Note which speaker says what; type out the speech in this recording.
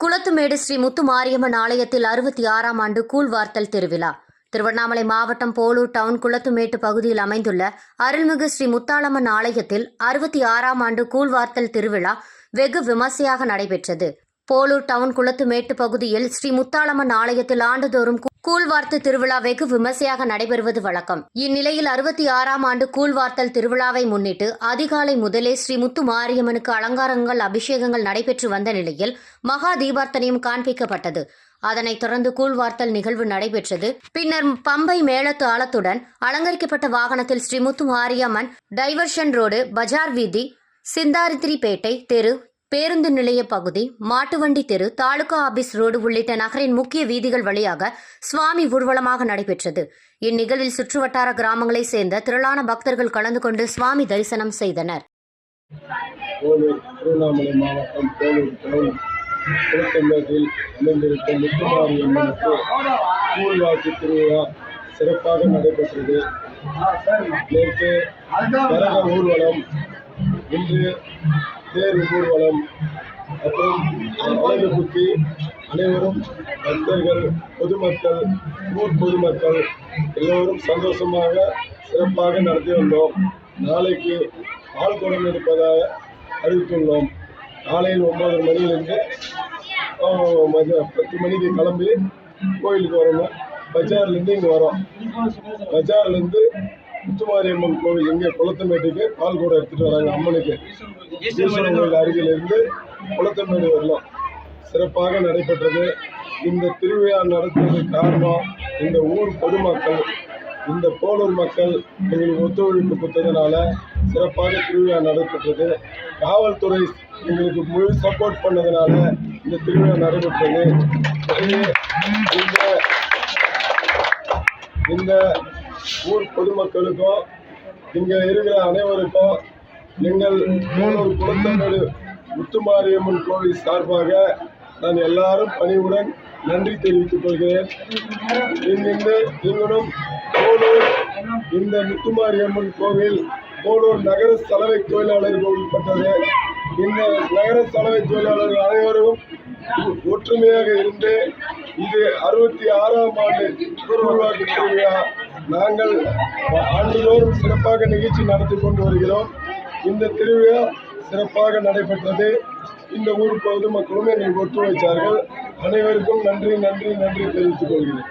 Speaker 1: குளத்துமேடு ஸ்ரீ முத்து மாரியம்மன் ஆலயத்தில் அறுபத்தி ஆறாம் ஆண்டு கூழ்வார்த்தல் திருவிழா. திருவண்ணாமலை மாவட்டம் போலூர் டவுன் குளத்துமேட்டு பகுதியில் அமைந்துள்ள அருள்மிகு ஸ்ரீ முத்தாளம்மன் ஆலயத்தில் அறுபத்தி ஆறாம் ஆண்டு கூழ்வார்த்தல் திருவிழா வெகு விமர்சையாக நடைபெற்றது. போலூர் டவுன் குளத்துமேட்டு பகுதியில் ஸ்ரீ முத்தாளம்மன் ஆலயத்தில் ஆண்டுதோறும் கூழ்வார்த்து திருவிழா வெகு விமர்சையாக நடைபெறுவது வழக்கம். இந்நிலையில் அறுபத்தி ஆறாம் ஆண்டு கூழ்வார்த்தல் திருவிழாவை முன்னிட்டு அதிகாலை முதலே ஸ்ரீ முத்து மாரியம்மனுக்கு அலங்காரங்கள் அபிஷேகங்கள் நடைபெற்று வந்த நிலையில் மகா தீபார்த்தனையும் காண்பிக்கப்பட்டது. அதனைத் தொடர்ந்து கூழ்வார்த்தல் நிகழ்வு நடைபெற்றது. பின்னர் பம்பை மேளத்து ஆலத்துடன் அலங்கரிக்கப்பட்ட வாகனத்தில் ஸ்ரீமுத்து மாரியம்மன் டைவர்ஷன் ரோடு பஜார் வீதி சிந்தாரித்திரிப்பேட்டை தெரு பேருந்து நிலைய பகுதி மாட்டுவண்டி தெரு தாலுகா ஆபீஸ் ரோடு உள்ளிட்ட நகரின் முக்கிய வீதிகள் வழியாக சுவாமி ஊர்வலமாக நடைபெற்றது. இந்நிகழ்வில் சுற்றுவட்டார கிராமங்களைச் சேர்ந்த திரளான பக்தர்கள் கலந்து கொண்டு சுவாமி தரிசனம் செய்தனர்.
Speaker 2: போலூர் திருவண்ணாமலை மாவட்டம் போலூர் டவுன் திருத்தம்பேட்டில் அமைந்திருக்கும் முத்துமாரி அம்மனுக்கு கூழ்வாக்கு திருவிழா சிறப்பாக நடைபெற்றது. நேற்று கரக ஊர்வலம் இன்று தேர் ஊர்வலம் மற்றும் அழகு குத்தி அனைவரும் பக்தர்கள் பொதுமக்கள் ஊர் பொதுமக்கள் எல்லோரும் சந்தோஷமாக சிறப்பாக நடத்தி வந்தோம். நாளைக்கு பால் குடம் அறிவித்துள்ளோம். காலையில் ஒன்பது மணியிலிருந்து பத்து மணிக்கு கிளம்பி கோயிலுக்கு வரணும் பஜார்லேருந்து இங்கே வரோம். பஜார்லேருந்து முத்துமாரியம்மன் கோவில் இங்கே குளத்தமேட்டுக்கு பால் கூட எடுத்துகிட்டு வராங்க அம்மனுக்கு. ஈஸ்வரன் கோயில் அருகிலிருந்து குளத்தமேடு வரலாம். சிறப்பாக நடைபெற்றது. இந்த திருவிழா நடத்துவதற்கு காரணம் இந்த ஊர் பொதுமக்கள். இந்த போலூர் மக்கள் எங்களுக்கு ஒத்துழைப்பு கொடுத்ததுனால சிறப்பாக திருவிழா நடைபெற்றது காவல்துறை எங்களுக்கு முழு சப்போர்ட் பண்ணதுனால இந்த திருவிழா நடைபெற்றது. இந்த இந்த ஊர் பொதுமக்களுக்கும் இங்கே இருக்கிற அனைவருக்கும் எங்கள் போலூர் குளத்தமேடு முத்துமாரியம்மன் கோவில் சார்பாக நான் எல்லாரும் பணிவுடன் நன்றி தெரிவித்துக் கொள்கிறேன். இங்கிருந்து நீங்களும் போலூர் இந்த முத்துமாரியம்மன் கோவில் போலூர் நகர சலவை தொழிலாளர்கள் உட்பட்டது. இந்த நகர சலவை தொழிலாளர்கள் அனைவரும் ஒற்றுமையாக இருந்து இது அறுபத்தி ஆறாம் ஆண்டு திருவிழா நாங்கள் ஆண்டுதோறும் சிறப்பாக நிகழ்ச்சி நடத்தி கொண்டு வருகிறோம். இந்த திருவிழா சிறப்பாக நடைபெற்றது. இந்த ஊர் பொதுமக்களும் எங்களுக்கு ஒத்துழைத்தார்கள் அனைவருக்கும் நன்றி நன்றி நன்றி தெரிவித்துக் கொள்கிறேன்.